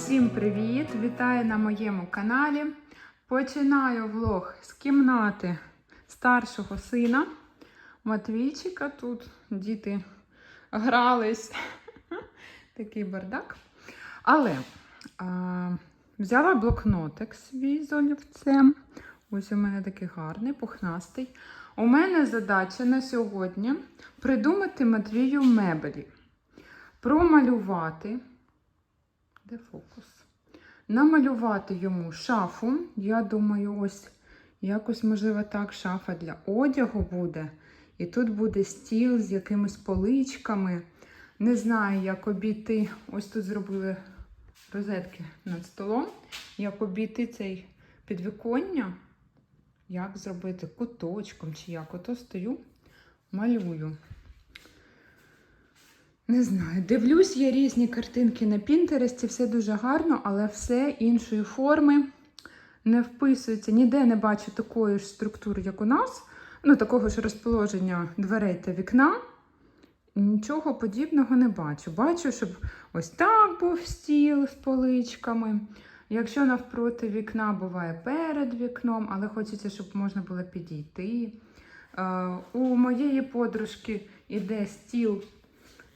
Усім привіт! Вітаю на моєму каналі. Починаю влог з кімнати старшого сина Матвійчика. Тут діти грались. Такий бардак. Але а, взяла блокнотик свій з олівцем. Ось у мене такий гарний, пухнастий. У мене задача на сьогодні придумати Матвію меблі, промалювати. Де фокус? Намалювати йому шафу. Я думаю, ось якось, можливо, так, шафа для одягу буде. І тут буде стіл з якимись поличками. Не знаю, як обійти. Ось тут зробили розетки над столом. Як обійти цей підвіконня. Як зробити куточком чи як. Ото стою, малюю. Не знаю, дивлюсь, є різні картинки на Пінтересті, все дуже гарно, але все іншої форми не вписується. Ніде не бачу такої ж структури, як у нас. Ну, такого ж розположення дверей та вікна. Нічого подібного не бачу. Бачу, щоб ось так був стіл з поличками. Якщо навпроти вікна буває перед вікном, але хочеться, щоб можна було підійти. Е, У моєї подружки іде стіл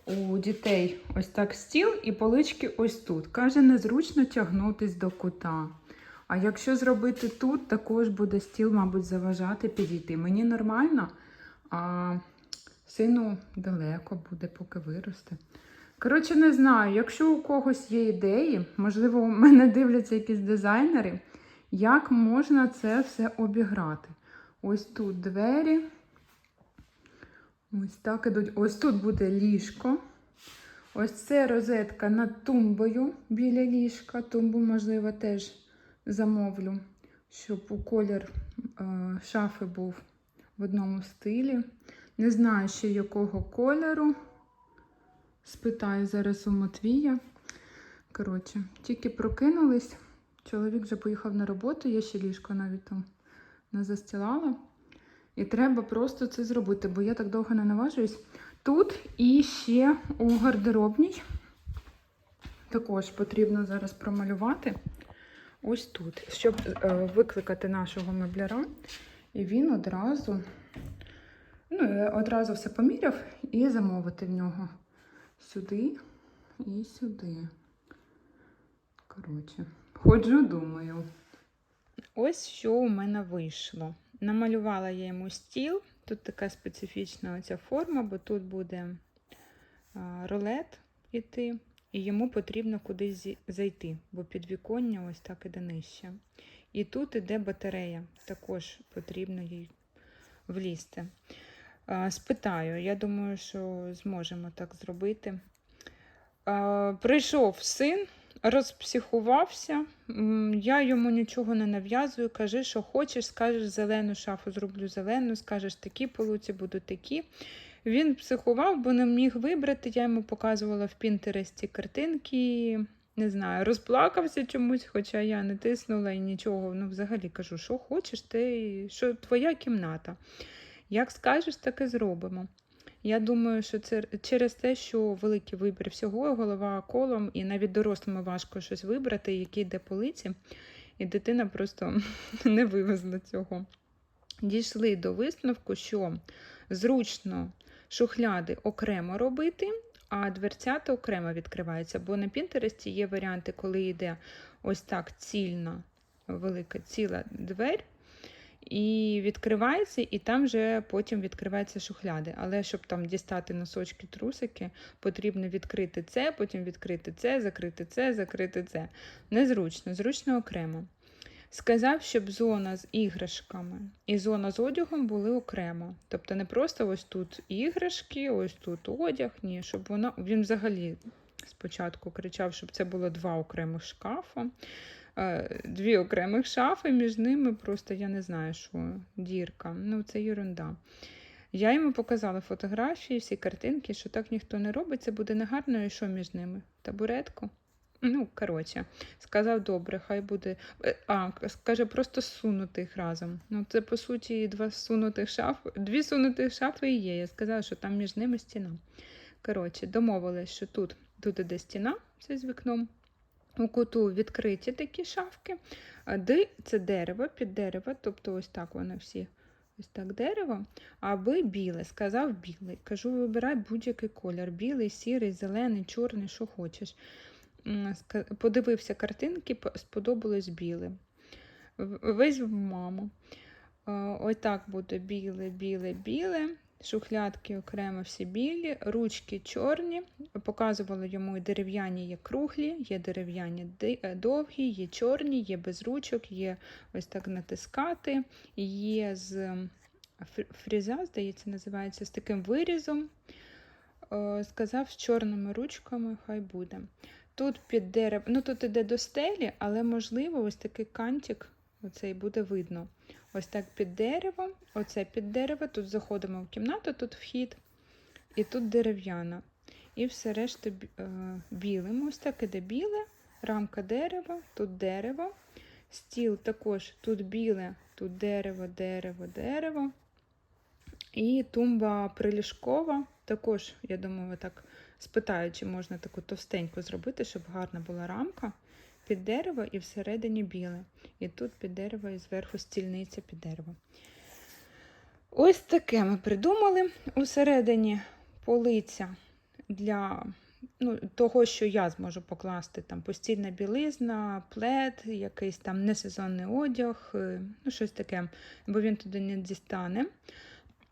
у дітей ось так стіл і полички ось тут. Каже, незручно тягнутись до кута. А якщо зробити тут, також буде стіл, мабуть, заважати підійти. Мені нормально, а сину далеко буде, поки виросте. Коротше, не знаю, якщо у когось є ідеї, можливо, у мене дивляться якісь дизайнери, як можна це все обіграти. Ось тут двері. Ось так ідуть. Ось тут буде ліжко. Ось це розетка над тумбою біля ліжка. Тумбу, можливо, теж замовлю, щоб у колір е, шафи був в одному стилі. Не знаю ще якого кольору. Спитаю зараз у Матвія. Коротше, тільки прокинулись. Чоловік вже поїхав на роботу, я ще ліжко навіть там не застілала. І треба просто це зробити, бо я так довго не наважуюсь. Тут і ще у гардеробній також потрібно зараз промалювати ось тут, щоб е, викликати нашого мебляра. І він одразу, ну, одразу все поміряв і замовити в нього сюди і сюди. Коротше, ходжу, думаю. Ось що у мене вийшло. Намалювала я йому стіл. Тут така специфічна оця форма, бо тут буде а, ролет іти, і йому потрібно кудись зайти, бо підвіконня ось так іде нижче. І тут іде батарея, також потрібно їй влізти. Спитаю, я думаю, що зможемо так зробити. Прийшов син, розпсихувався. Я йому нічого не нав'язую. Кажи, що хочеш, скажеш зелену шафу, зроблю зелену, скажеш такі полуці, будуть такі. Він психував, бо не міг вибрати. Я йому показувала в Пінтересті картинки. Не знаю, розплакався чомусь, хоча я не тиснула і нічого. Ну, взагалі кажу, що хочеш, ти що твоя кімната. Як скажеш, так і зробимо. Я думаю, що це через те, що великий вибір всього, голова колом, і навіть дорослими важко щось вибрати, які де полиці, і дитина просто не вивезла цього. Дійшли до висновку, що зручно шухляди окремо робити, а дверцята окремо відкриваються. Бо на Пінтересті є варіанти, коли йде ось так цільна, велика ціла двері. І відкривається, і там вже потім відкриваються шухляди. Але щоб там дістати носочки, трусики, потрібно відкрити це, потім відкрити це, закрити це, закрити це. Незручно, зручно окремо. Сказав, щоб зона з іграшками і зона з одягом були окремо. Тобто не просто ось тут іграшки, ось тут одяг, ні, щоб вона. Він взагалі спочатку кричав, щоб це було два окремих шкафа дві окремих шафи, між ними просто я не знаю, що дірка. Ну, це ерунда. Я йому показала фотографії, всі картинки, що так ніхто не робить, це буде негарно, і що між ними? Табуретку? Ну, коротше, сказав добре, хай буде. Е, А, скаже, просто сунути разом. Ну, це по суті два сунутих шафи, дві сунутих шафи і є. Я сказала, що там між ними стіна. Коротше, домовились, що тут, тут іде стіна, це з вікном. У куту відкриті такі шафки, а Д це дерево, під дерево, тобто ось так вони всі. Ось так дерево, аби біле, сказав білий. Кажу, вибирай будь-який колір: білий, сірий, зелений, чорний, що хочеш. Подивився картинки, сподобалось біле. Весь в маму. Ось так буде біле, біле, біле. Шухлядки окремо всі білі, ручки чорні. Показувала йому і дерев'яні є круглі, є дерев'яні е, довгі, є чорні, є без ручок, є ось так натискати, є з фріза, здається, називається, з таким вирізом. Е, Сказав, з чорними ручками хай буде. Тут під дерев, ну тут іде до стелі, але можливо ось такий кантик, оцей буде видно. Ось так під деревом, оце під дерево, тут заходимо в кімнату, тут вхід, і тут дерев'яна. І все решта е, білим. Ось так іде біле, рамка дерева, тут дерево. Стіл також тут біле, тут дерево, дерево, дерево. І тумба приліжкова. Також, я думаю, так спитаю, чи можна таку товстеньку зробити, щоб гарна була рамка під дерево і всередині біле. І тут під дерево, і зверху стільниця під дерево. Ось таке ми придумали. Усередині полиця для ну, того, що я зможу покласти там постільна білизна, плед, якийсь там несезонний одяг, е, ну щось таке, бо він туди не дістане.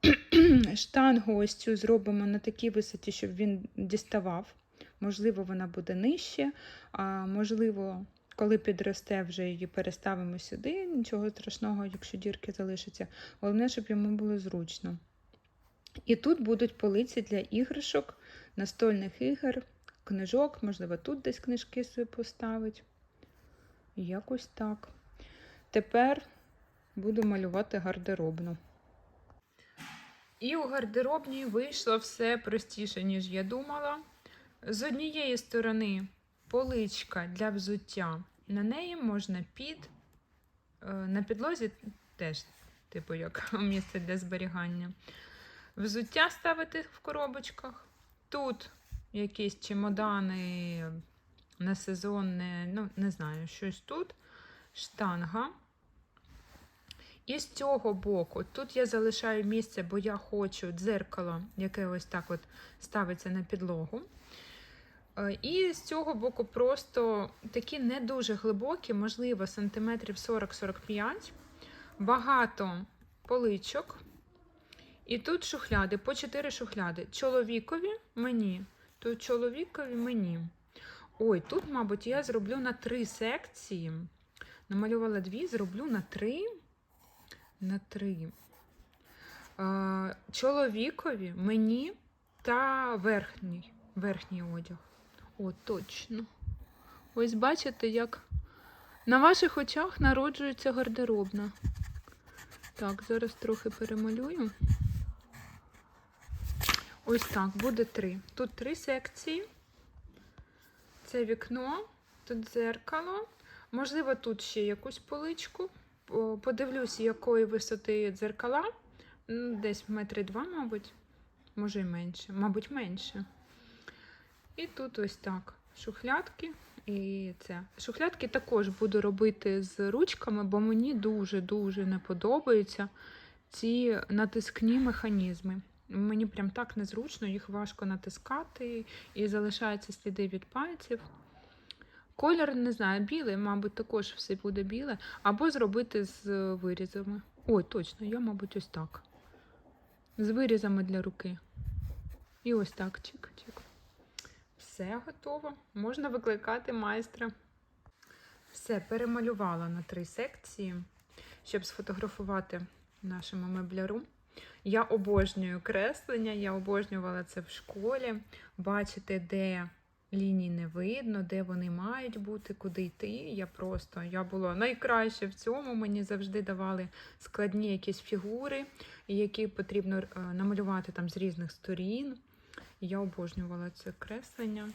Штангу ось цю зробимо на такій висоті, щоб він діставав. Можливо, вона буде нижче, а можливо, коли підросте, вже її переставимо сюди. Нічого страшного, якщо дірки залишаться. Головне, щоб йому було зручно. І тут будуть полиці для іграшок, настольних ігор, книжок, можливо, тут десь книжки собі поставить. Якось так. Тепер буду малювати гардеробну. І у гардеробній вийшло все простіше, ніж я думала. З однієї сторони поличка для взуття. На неї можна під, е, на підлозі теж, типу, як місце для зберігання. Взуття ставити в коробочках. Тут якісь чемодани на сезонне, ну, не знаю, щось тут. Штанга. І з цього боку, тут я залишаю місце, бо я хочу дзеркало, яке ось так от ставиться на підлогу. Е, І з цього боку просто такі не дуже глибокі, можливо, сантиметрів 40-45, багато поличок. І тут шухляди, по 4 шухляди. Чоловікові мені, тут чоловікові мені. Ой, тут, мабуть, я зроблю на три секції. Намалювала дві, зроблю на три. На три. Е, чоловікові, мені та верхній, верхній одяг. О, точно. Ось бачите, як на ваших очах народжується гардеробна. Так, зараз трохи перемалюю. Ось так, буде три. Тут три секції. Це вікно, тут дзеркало. Можливо, тут ще якусь поличку. Подивлюсь, якої висоти дзеркала. Десь метри два, мабуть. Може і менше. Мабуть, менше. І тут ось так. Шухлядки. І це. Шухлядки також буду робити з ручками, бо мені дуже-дуже не подобаються ці натискні механізми. Мені прям так незручно, їх важко натискати і залишаються сліди від пальців. Колір, не знаю, білий, мабуть, також все буде біле. Або зробити з вирізами. Ой, точно, я, мабуть, ось так. З вирізами для руки. І ось так, чик-чик. Все готово. Можна викликати майстра. Все, перемалювала на три секції, щоб сфотографувати нашому мебляру. Я обожнюю креслення, я обожнювала це в школі. Бачити, де ліній не видно, де вони мають бути, куди йти. Я просто я була найкраще в цьому. Мені завжди давали складні якісь фігури, які потрібно е, намалювати там з різних сторін. Я обожнювала це креслення.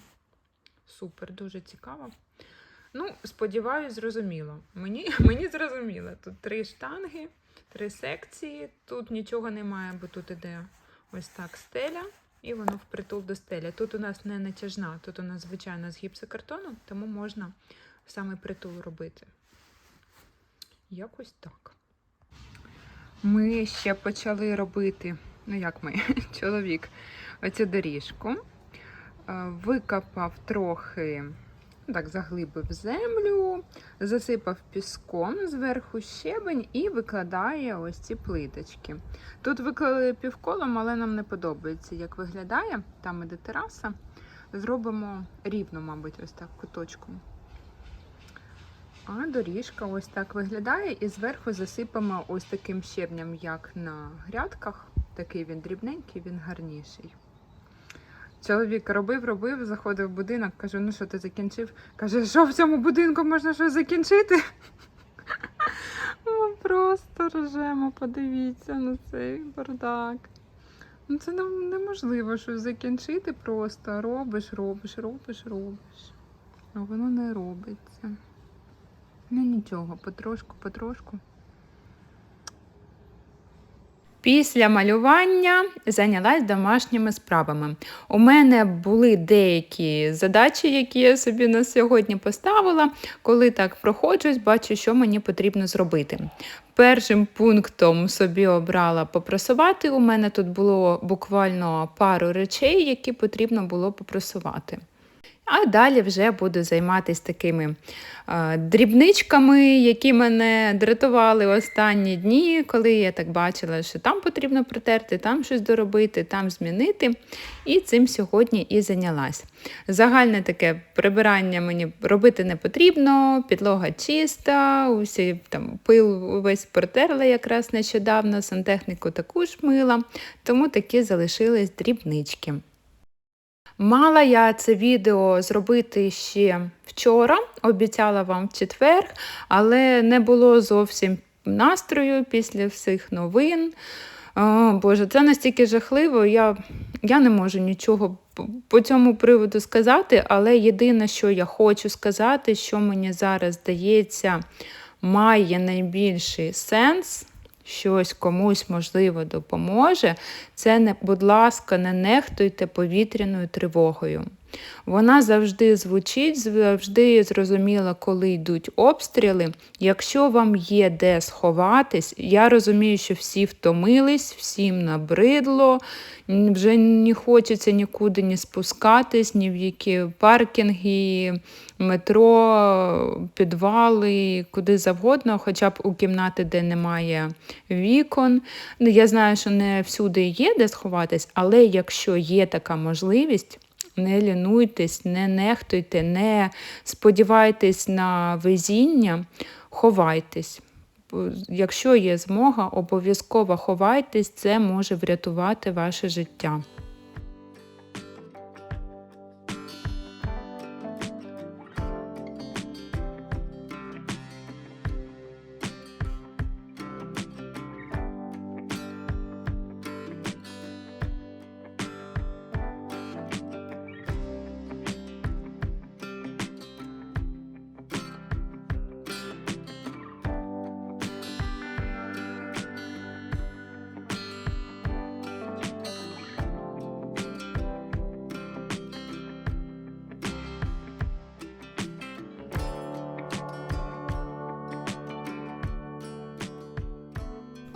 Супер, дуже цікаво. Ну, сподіваюсь, зрозуміло. Мені, мені зрозуміло. Тут три штанги, три секції. Тут нічого немає, бо тут іде ось так стеля. і воно впритул до стелі. Тут у нас не натяжна, тут у нас звичайно з гіпсокартону, тому можна саме притул робити. Якось так. Ми ще почали робити, ну як ми, чоловік, оцю доріжку. Е, Викопав трохи, так, заглибив землю, засипав піском зверху щебень і викладає ось ці плиточки. Тут виклали півколом, але нам не подобається, як виглядає. Там іде тераса. Зробимо рівно, мабуть, ось так куточком. А доріжка ось так виглядає, і зверху засипаємо ось таким щебнем, як на грядках. Такий він дрібненький, він гарніший. Чоловік робив, робив, заходив в будинок, кажу, ну що ти закінчив? Каже, що в цьому будинку можна щось закінчити? Ми просто ржемо, подивіться на цей бардак. Ну це неможливо щось закінчити просто. Робиш, робиш, робиш, робиш. А воно не робиться. Ну нічого, потрошку, потрошку. Після малювання зайнялась домашніми справами. У мене були деякі задачі, які я собі на сьогодні поставила. Коли так проходжусь, бачу, що мені потрібно зробити. Першим пунктом собі обрала попрасувати. У мене тут було буквально пару речей, які потрібно було попрасувати. А далі вже буду займатися такими е, дрібничками, які мене дратували останні дні, коли я так бачила, що там потрібно протерти, там щось доробити, там змінити. І цим сьогодні і зайнялась. Загальне таке прибирання мені робити не потрібно, підлога чиста, усі там пил увесь протерла якраз нещодавно, сантехніку також мила, тому такі залишились дрібнички. Мала я це відео зробити ще вчора, обіцяла вам в четвер, але не було зовсім настрою після всіх новин. О, Боже, це настільки жахливо. Я, я не можу нічого по цьому приводу сказати, але єдине, що я хочу сказати, що мені зараз здається, має найбільший сенс щось комусь, можливо, допоможе, це, не, будь ласка, не нехтуйте повітряною тривогою. Вона завжди звучить, завжди зрозуміла, коли йдуть обстріли. Якщо вам є де сховатись, я розумію, що всі втомились, всім набридло, вже не хочеться нікуди ні спускатись, ні в які паркінги, метро, підвали, куди завгодно, хоча б у кімнати, де немає вікон. Я знаю, що не всюди є де сховатись, але якщо є така можливість. Не лінуйтесь, не нехтуйте, не сподівайтесь на везіння, ховайтесь. Якщо є змога, обов'язково ховайтесь, це може врятувати ваше життя.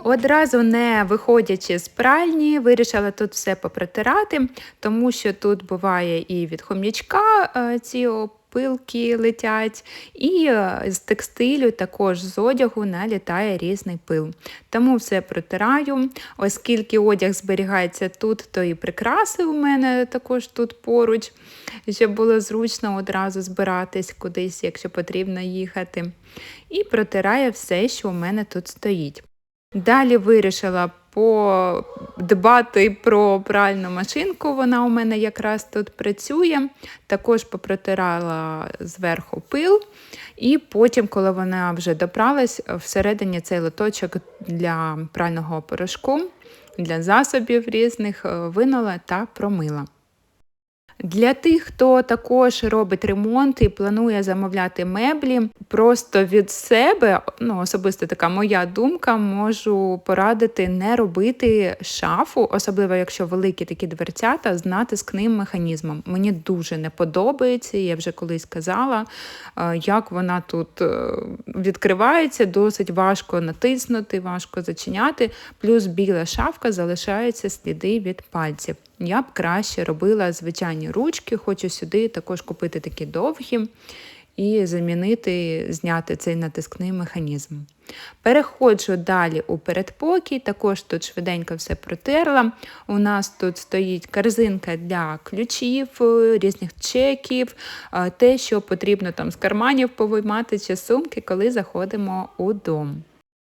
Одразу не виходячи з пральні, вирішила тут все попротирати, тому що тут буває і від хом'ячка е, ці пилки летять, і е, з текстилю, також з одягу налітає різний пил. Тому все протираю, оскільки одяг зберігається тут, то і прикраси у мене також тут поруч, щоб було зручно одразу збиратись кудись, якщо потрібно їхати. І протираю все, що у мене тут стоїть. Далі вирішила подбати про пральну машинку, вона у мене якраз тут працює. Також попротирала зверху пил, і потім, коли вона вже допралась, всередині цей лоточок для прального порошку, для засобів різних винула та промила. Для тих, хто також робить ремонт і планує замовляти меблі, просто від себе, ну особисто така моя думка, можу порадити не робити шафу, особливо якщо великі такі дверцята, з натискним механізмом. Мені дуже не подобається, я вже колись казала, е, як вона тут е, відкривається, досить важко натиснути, важко зачиняти. Плюс біла шафка залишаються сліди від пальців. Я б краще робила звичайні ручки, хочу сюди також купити такі довгі і замінити, зняти цей натискний механізм. Переходжу далі у передпокій, також тут швиденько все протерла. У нас тут стоїть корзинка для ключів, е, різних чеків, е, те, що потрібно там з карманів повиймати чи сумки, коли заходимо у дом.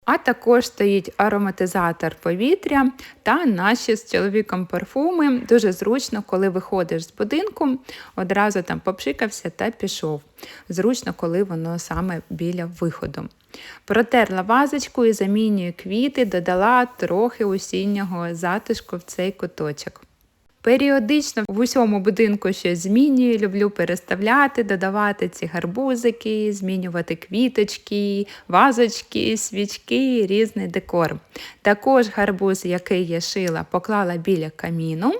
А також стоїть ароматизатор повітря та наші з чоловіком парфуми. Дуже зручно, коли виходиш з будинку, одразу там попшикався та пішов. Зручно, коли воно саме біля виходу. Протерла вазочку і замінюю квіти, додала трохи осіннього затишку в цей куточок. Періодично в усьому будинку щось змінюю, люблю переставляти, додавати ці гарбузики, змінювати квіточки, вазочки, свічки, різний декор. Також гарбуз, який я шила, поклала біля каміну.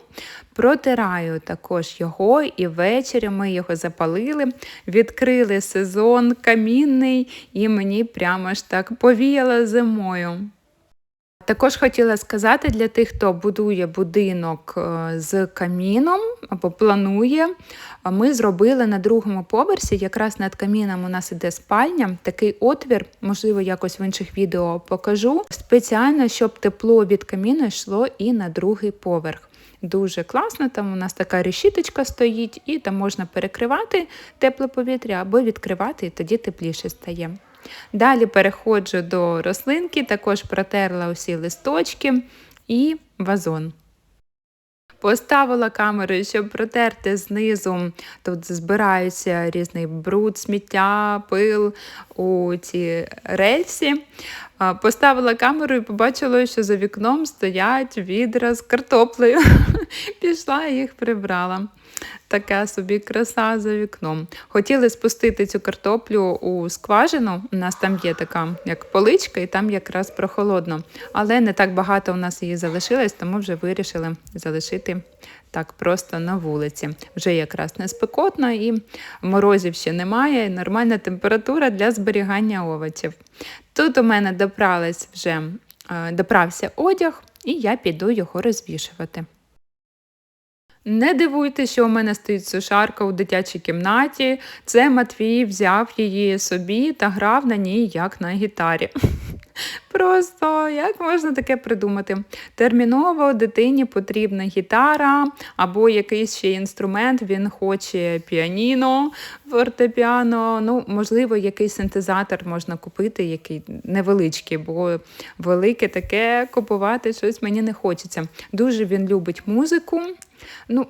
Протираю також його, і ввечері ми його запалили, відкрили сезон камінний, і мені прямо ж так повіяло зимою. Також хотіла сказати для тих, хто будує будинок е, з каміном або планує. Ми зробили на другому поверсі, якраз над каміном у нас іде спальня, такий отвір, можливо, якось в інших відео покажу. Спеціально, щоб тепло від каміну йшло і на другий поверх. Дуже класно, там у нас така решіточка стоїть, і там можна перекривати тепле повітря або відкривати, і тоді тепліше стає. Далі переходжу до рослинки, також протерла усі листочки і вазон. Поставила камеру, щоб протерти знизу. Тут збирається різний бруд, сміття, пил у ці рельсі. Поставила камеру і побачила, що за вікном стоять відра з картоплею. Пішла і їх прибрала. Така собі краса за вікном. Хотіли спустити цю картоплю у скважину. У нас там є така як поличка, і там якраз прохолодно. Але не так багато у нас її залишилось, тому вже вирішили залишити так просто на вулиці. Вже якраз не спекотно і морозів ще немає. і Нормальна температура для зберігання овочів. Тут у мене допрались вже е, доправся одяг, і я піду його розвішувати. Не дивуйтесь, що у мене стоїть сушарка у дитячій кімнаті. Це Матвій взяв її собі та грав на ній як на гітарі. Просто як можна таке придумати? Терміново дитині потрібна гітара або якийсь ще інструмент, він хоче піаніно, фортепіано, ну, можливо, якийсь синтезатор можна купити, який невеличкий, бо велике таке купувати щось мені не хочеться. Дуже він любить музику. Ну,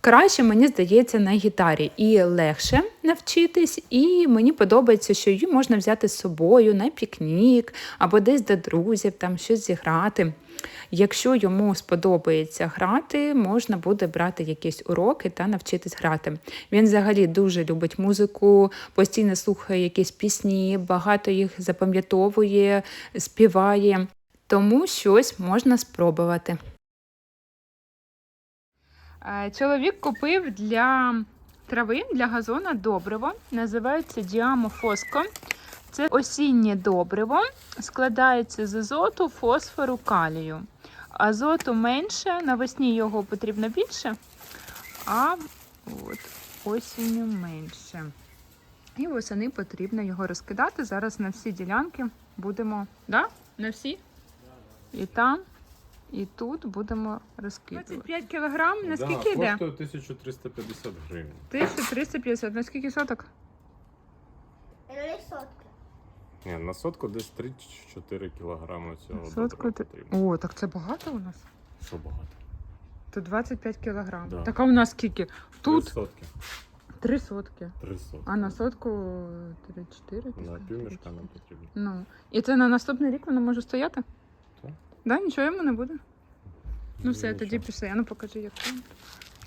Краще, мені здається, на гітарі і легше навчитись, і мені подобається, що її можна взяти з собою на пікнік або десь до друзів, там щось зіграти. Якщо йому сподобається грати, можна буде брати якісь уроки та навчитись грати. Він взагалі дуже любить музику, постійно слухає якісь пісні, багато їх запам'ятовує, співає, тому щось можна спробувати. Е, Чоловік купив для трави, для газона добриво. Називається Діамо Фоско. Це осіннє добриво, складається з азоту, фосфору, калію. Азоту менше, навесні його потрібно більше, а от, осінню менше. І восени потрібно його розкидати. Зараз на всі ділянки будемо. Да? На всі? І там, і тут будемо розкидувати. 25 кілограм, наскільки да, йде? Коштує 1350 гривень. 1350. На скільки соток? Три сотки. Ні, на сотку десь 3-4 кілограми цього Сотку. добрива ти- потрібно. О, так це багато у нас? Що багато? Тут 25 кілограм. Да. Так а у нас скільки? Три Тут сотки. 3 сотки. Три сотки. А на сотку 3-4? На півмішка нам потрібно. Ну. І це на наступний рік воно може стояти? Так. Да, нічого йому не буде. Ну все, Нічого. тоді пішли. Я ну покажи, як там.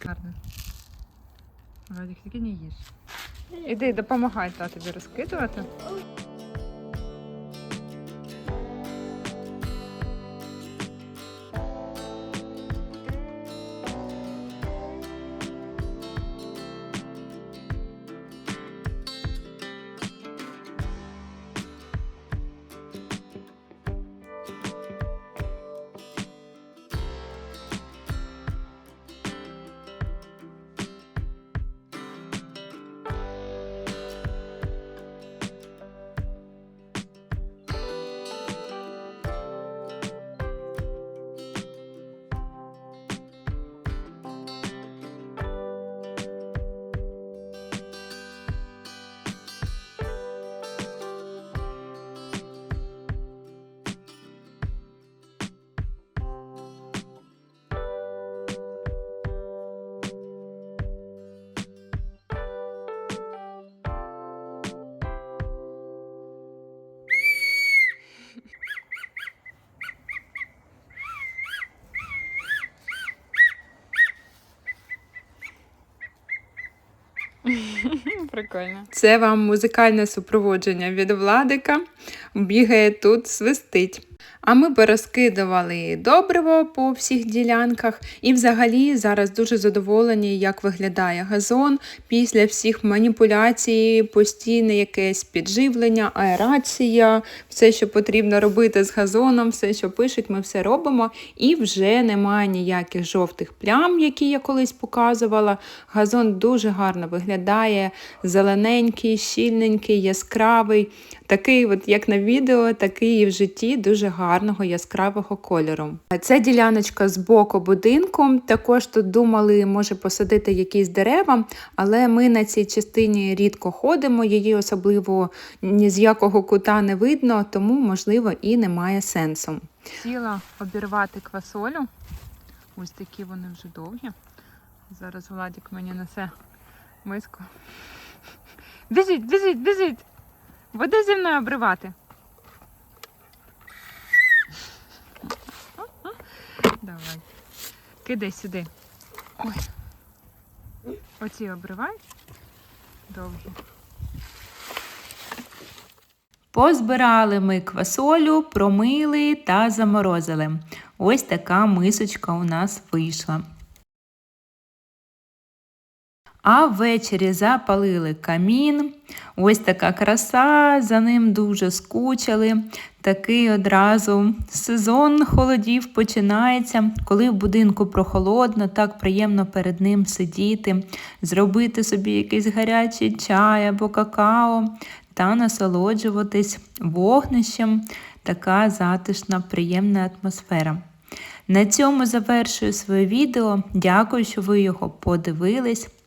Гарно. Радік тільки не їж. Іди, допомагай татові розкидувати. Прикольно. Це вам музикальне супроводження від Владика. Бігає тут, свистить. А ми порозкидували добриво по всіх ділянках. І взагалі зараз дуже задоволені, як виглядає газон після всіх маніпуляцій, постійне якесь підживлення, аерація, все, що потрібно робити з газоном, все, що пишуть, ми все робимо. І вже немає ніяких жовтих плям, які я колись показувала. Газон дуже гарно виглядає, зелененький, щільненький, яскравий. Такий, от як на відео, такий і в житті дуже гарного яскравого кольору. Це діляночка з боку будинку. Також тут думали, може посадити якісь дерева, але ми на цій частині рідко ходимо, її особливо ні з якого кута не видно, тому, можливо, і немає сенсу. Сіла обірвати квасолю. Ось такі вони вже довгі. Зараз Владик мені несе миску. Біжіть, біжіть, біжіть! Буде зі мною обривати. Давай. Кидай сюди. Ой. Оці обривай. Довгі. Позбирали ми квасолю, промили та заморозили. Ось така мисочка у нас вийшла. А ввечері запалили камін. Ось така краса, за ним дуже скучили. Такий одразу сезон холодів починається, коли в будинку прохолодно, так приємно перед ним сидіти, зробити собі якийсь гарячий чай або какао та насолоджуватись вогнищем. Така затишна, приємна атмосфера. На цьому завершую своє відео. Дякую, що ви його подивились.